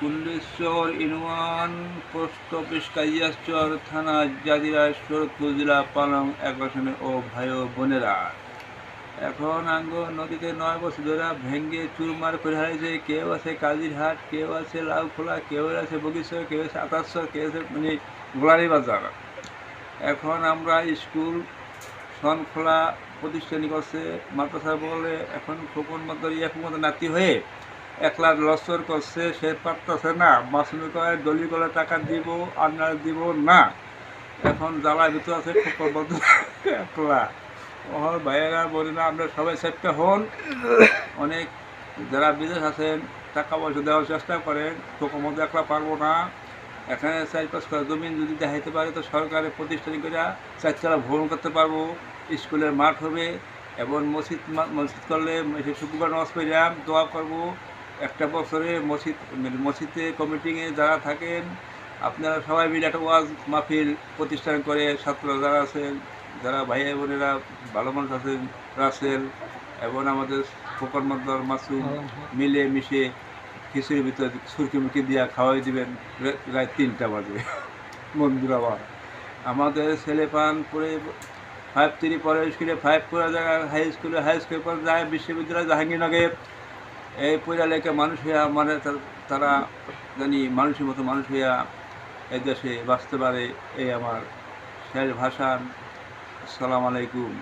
Kundeshwar union post office Kajiachar থানা জাজিরা শরৎপুর জেলা, পালং এক ও ভাই বোনেরা। এখন আঙ্গ নদীতে নয় বছর ধরে ভেঙ্গে চুরমার করে হারিয়েছে কেউ আছে কাজিরহাট, কেউ আছে লাউখোলা, কেউ আছে বগিশ্বর কেউ আছে আতাশ্বর কেউ আছে মানে গোলারি বাজার। এখন আমরা স্কুল সনখোলা প্রতিষ্ঠানিক আছে মাদ্রাসা বলে এখন খোকন মাদ্রাস এক মতো নাতি হয়ে একলা লসর করছে, সে পারতেছে না। মাসুমি করে দলি করে টাকা দিব আপনার দিব না। এখন জ্বালার ভিতর আছে একলা। ওহর ভাইয়েরা বলি না আমরা সবাই সেফটা হন। অনেক যারা বিদেশ আছেন, টাকা পয়সা দেওয়ার চেষ্টা করেন খোকন মধ্যে একলা পারব না। এখানে চার পাঁচ করে জমিন যদি দেখাইতে পারে, তো সরকারের প্রতিষ্ঠান করে চারতলা ভ্রমণ করতে পারব। স্কুলের মাঠ হবে এবং মসজিদ মসজিদ করলে শুক্রবার নামাজ পড়লাম দোয়া করব। একটা বছরে মসজিদ মানে মসজিদে কমিটিংয়ে যারা থাকেন আপনারা সবাই মিলে একটা ওয়াজ মাহফিল প্রতিষ্ঠান করে ছাত্র যারা আছেন যারা ভাইয়া বোনেরা ভালো মানুষ আছেন রাসেল এবং আমাদের ফোকর মদ্দর মাসুম মিলে মিশে খিচুড়ির ভিতরে সুরকি মুখি দিয়া খাওয়াই দিবেন রাত তিনটা বাজে। মন্দির আবার আমাদের ছেলে পান পড়ে ফাইভ থ্রি পরে স্কুলে ফাইভ পড়ে যায় হাই স্কুলে হাই স্কুলে পরে যায় বিশ্ববিদ্যালয় জাহাঙ্গীরনগর। এই লেখা মানুষ হইয়া মানে তারা জানি মানুষের মতো মানুষ হইয়া এই দেশে বাঁচতে পারে, এই আমার শেষ ভাষান সালাম আলাইকুম।